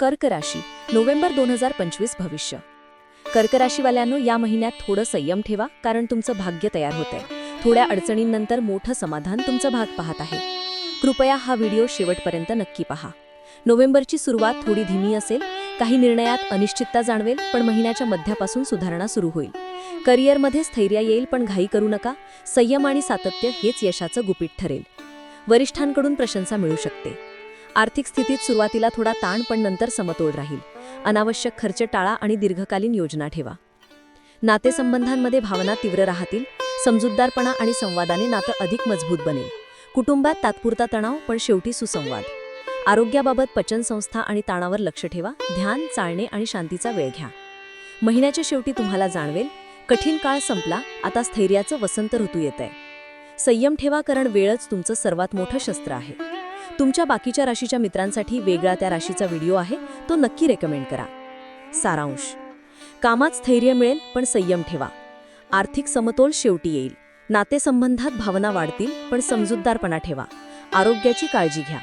कर्क राशी नोव्हेंबर दोन हजार पंचवीस भविष्य. कर्क राशीवाल्यांनो या महिन्यात थोडं संयम ठेवा कारण तुमचं भाग्य तयार होतंय. थोड्या अडचणींनंतर मोठं समाधान तुमचं भाग पाहत आहे. कृपया हा व्हिडिओ शेवटपर्यंत नक्की पहा. नोव्हेंबरची सुरुवात थोडी धीमी असेल काही निर्णयात अनिश्चितता जाणवेल पण महिन्याच्या मध्यापासून सुधारणा सुरू होईल. करिअरमध्ये स्थैर्य येईल पण घाई करू नका. संयम आणि सातत्य हेच यशाचं गुपित ठरेल. वरिष्ठांकडून प्रशंसा मिळू शकते. आर्थिक स्थितीत सुरुवातीला थोडा ताण पण नंतर समतोल राहील. अनावश्यक खर्च टाळा आणि दीर्घकालीन योजना ठेवा. नातेसंबंधांमध्ये भावना तीव्र राहतील समजूतदारपणा आणि संवादाने नातं अधिक मजबूत बनेल. कुटुंबात तात्पुरता तणाव पण शेवटी सुसंवाद. आरोग्याबाबत पचनसंस्था आणि ताणावर लक्ष ठेवा ध्यान चालणे आणि शांतीचा वेळ घ्या. महिन्याच्या शेवटी तुम्हाला जाणवेल कठीण काळ संपला आता स्थैर्याचं वसंत ऋतू येत आहे संयम ठेवा कारण वेळच तुमचं सर्वात मोठं शस्त्र आहे. तुमच्या बाकीच्या राशीच्या मित्रांसाठी वेगळा त्या राशीचा व्हिडिओ आहे तो नक्की रेकमेंड करा. सारांश. कामात स्थैर्य मिळेल पण संयम ठेवा. आर्थिक समतोल शेवटी येईल. नातेसंबंधात भावना वाढतील पण समजूतदारपणा ठेवा. आरोग्याची काळजी घ्या.